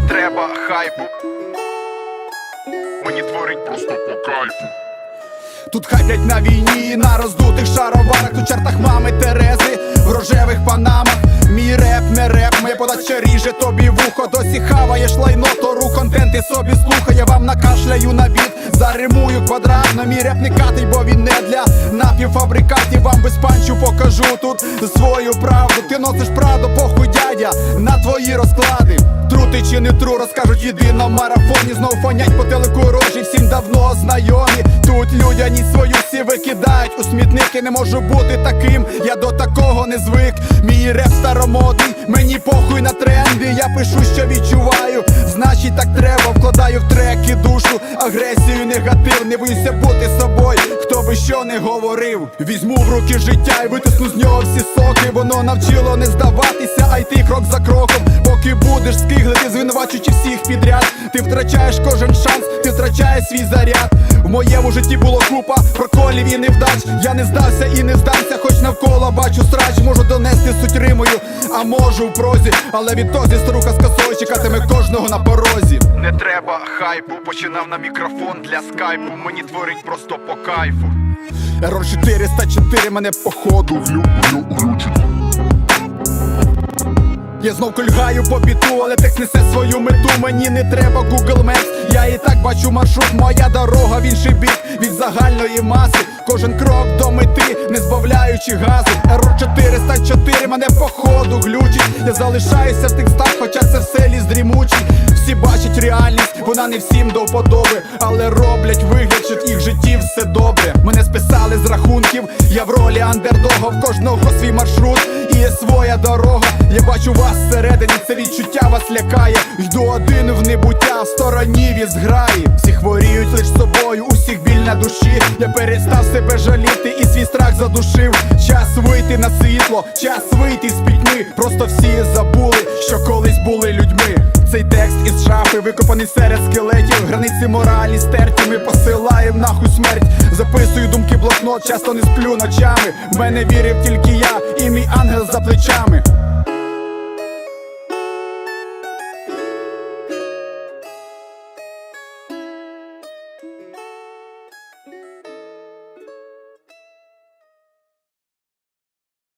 Не треба хайпу. Мені творить просто по кайфу. Тут хайплять на війні, на роздутих шароварах, у чертах мами Терези, в рожевих панамах. Мій реп, не реп, моя подача ріже тобі вухо. Досі хаваєш лайно, то ру контент і собі слухає, вам накашляю на бід заримую квадратно, мій реп не катий, бо він не для напівфабрикатів, вам без панчу покажу тут свою правду. Ти носиш правду, похуй дядя, на твої розклади. Трути чи не тру, розкажуть в марафоні. Знов фонять по телеку рожі, всім давно знайомі. Тут людяність свою всі викидають у смітники. Не можу бути таким, я до такого не звик. Мій реп старомодний, мені похуй на тренди. Я пишу, що відчуваю, значить так треба. Вкладаю в треки душу, агресію, негатив. Не боюся бути собою, хто би що не говорив. Візьму в руки життя і витисну з нього всі соки. Воно навчило не здаватися, а йти крок за кроком. Поки будеш скиглити, звинувачуючи всіх підряд. Ти втрачаєш кожен шанс, ти втрачаєш свій заряд. В моєму житті було купа проколів і невдач. Я не здався і не здамся, хоч навколо бачу срач. Можу донести суть римою, а можу в прозі. Але відтоді старуха з косою чекатиме кожного на порозі. Не треба хайпу, починав на мікрофон для скайпу. Мені творить просто по кайфу. Ерор 404 мене походу влюблю глючить. Я знов кульгаю по біту, але текст несе свою мету. Мені не треба Google Maps Я і так бачу маршрут, моя дорога в інший бік від загальної маси. Кожен крок до мети, не збавляючи газу. Ерор 404 мене походу глючить. Я залишаюся в текстах, хоча це все ліс дрімучий. Всі бачать реальність, вона не всім до вподоби, але роблять вигляд, що в їх житті все добре. Мене списали з рахунків, я в ролі андердога, в кожного свій маршрут і є своя дорога. Я бачу вас всередині, це відчуття вас лякає. Йду один в небуття, в стороні від зграї. Всі хворіють лиш собою, у всіх біль на душі. Я перестав світло, час вийти з пітьми. Просто всі забули, що колись були людьми. Цей текст із шафи викопаний серед скелетів. Границі моралі стерті, ми посилаєм нахуй смерть. Записую думки блокнот, часто не сплю ночами. В мене вірив тільки я і мій ангел за плечами.